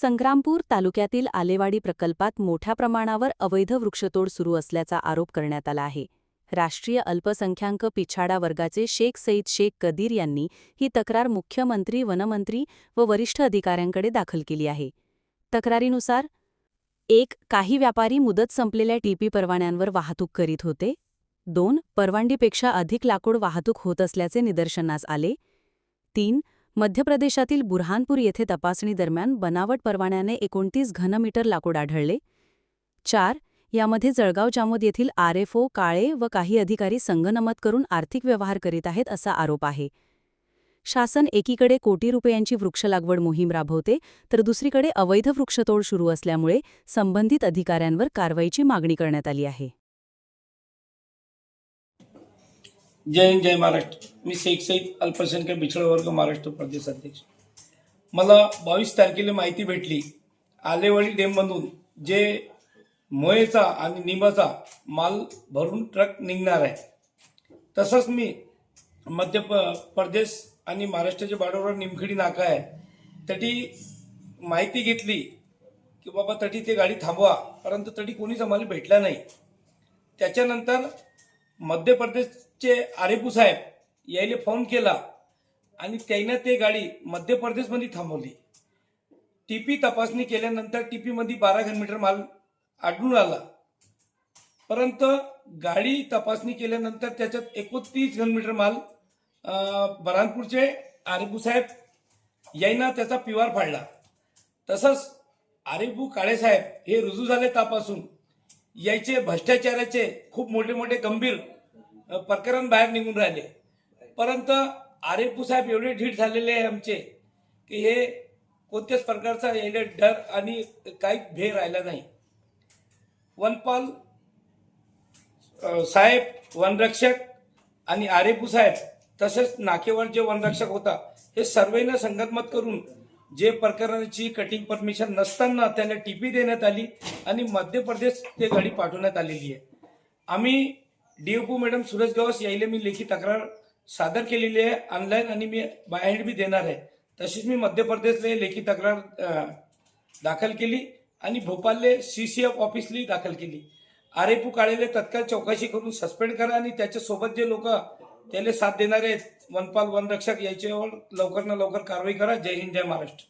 संग्रामपूर तालुक्यातील आलेवाडी प्रकल्पात मोठ्या प्रमाणावर अवैध वृक्षतोड सुरू असल्याचा आरोप करण्यात आला आहे. राष्ट्रीय अल्पसंख्याक पिछाडा वर्गाचे शेख सईद शेख कदीर यांनी ही तक्रार मुख्यमंत्री वनमंत्री व वरिष्ठ अधिकाऱ्यांकडे दाखल केली आहे. तक्रारीनुसार एक काही व्यापारी मुदत संपलेल्या टीपी परवान्यांवर वाहतूक करीत होते. दोन परवानगीपेक्षा अधिक लाकूड वाहतूक होत असल्याचे निदर्शनास आले. तीन मध्य प्रदेशातील बुरहानपूर येथे तपासणी दरम्यान बनावट परवान्याने एकोणतीस घनमीटर लाकूड आढळले. चार यामध्ये जळगाव जामोद येथील आरएफओ काळे व काही अधिकारी संगनमत करून आर्थिक व्यवहार करीत आहेत असा आरोप आहे. शासन एकीकडे कोटी रुपयांची वृक्षलागवड मोहीम राबवते तर दुसरीकडे अवैध वृक्षतोड सुरू असल्यामुळे संबंधित अधिकाऱ्यांवर कारवाईची मागणी करण्यात आली आहे. जय हिंद जय महाराष्ट्र. मी शेख सईद अल्पसंख्याक बिछड वर्ग महाराष्ट्र प्रदेश अध्यक्ष. मला बावीस तारखेला माहिती भेटली. आलेवाडी डेममधून जे मोयेचा आणि निंबाचा माल भरून ट्रक निघणार आहे. तसंच मी मध्य प प्रदेश आणि महाराष्ट्राच्या बॉर्डरवर निमखडी नाका आहे. तटी माहिती घेतली की बाबा तटी ते गाडी थांबवा परंतु तटी कोणीच आम्हाला भेटला नाही. त्याच्यानंतर मध्य प्रदेश चे आरेपू साहेब यायले फोन केला आणि त्यानं ते गाडी मध्य प्रदेशमध्ये थांबवली. टीपी तपासणी केल्यानंतर टीपीमध्ये बारा घनमीटर माल आढळून आला. परंतु गाडी तपासणी केल्यानंतर त्याच्यात एकोणतीस घनमीटर माल अं, बऱ्हाणपूरचे आरेपू साहेब यांना त्याचा पिवार फाडला. तसंच आरेबू काळेसाहेब हे रुजू झाले तापासून. यायचे भ्रष्टाचाराचे खूप मोठे मोठे गंभीर प्रकरण बाहेर निघून राहिले. परंतु आरेपू साहेब एवढे ढीट झालेले आहे आमचे की हे कोणत्याच प्रकारचा यायला डर आणि काही भे राहिला नाही. वनपाल साहेब वनरक्षक आणि आरेपू साहेब तसेच नाकेवर जे वनरक्षक होता हे सर्वेनं संगतमत करून जे प्रकरणाची कटिंग परमिशन नसताना त्याला टीपी देण्यात आली आणि मध्य प्रदेश ते गाडी पाठवण्यात आलेली आहे. आम्ही डीओपू मॅडम सुरज गवस यायला मी लेखी तक्रार सादर केलेली आहे. ऑनलाईन आणि मी बायहँड बी देणार आहे. तशीच मी मध्य प्रदेशला लेखी तक्रार दाखल केली आणि भोपालले सी सी एफ ऑफिसली दाखल केली. आरेपू काळेले तत्काळ चौकशी करून सस्पेंड करा आणि त्याच्यासोबत जे लोक त्याला साथ देणारे आहेत वनपाल वनरक्षक याच्यावर लवकर ना लवकर कारवाई करा. जय हिंद जय महाराष्ट्र.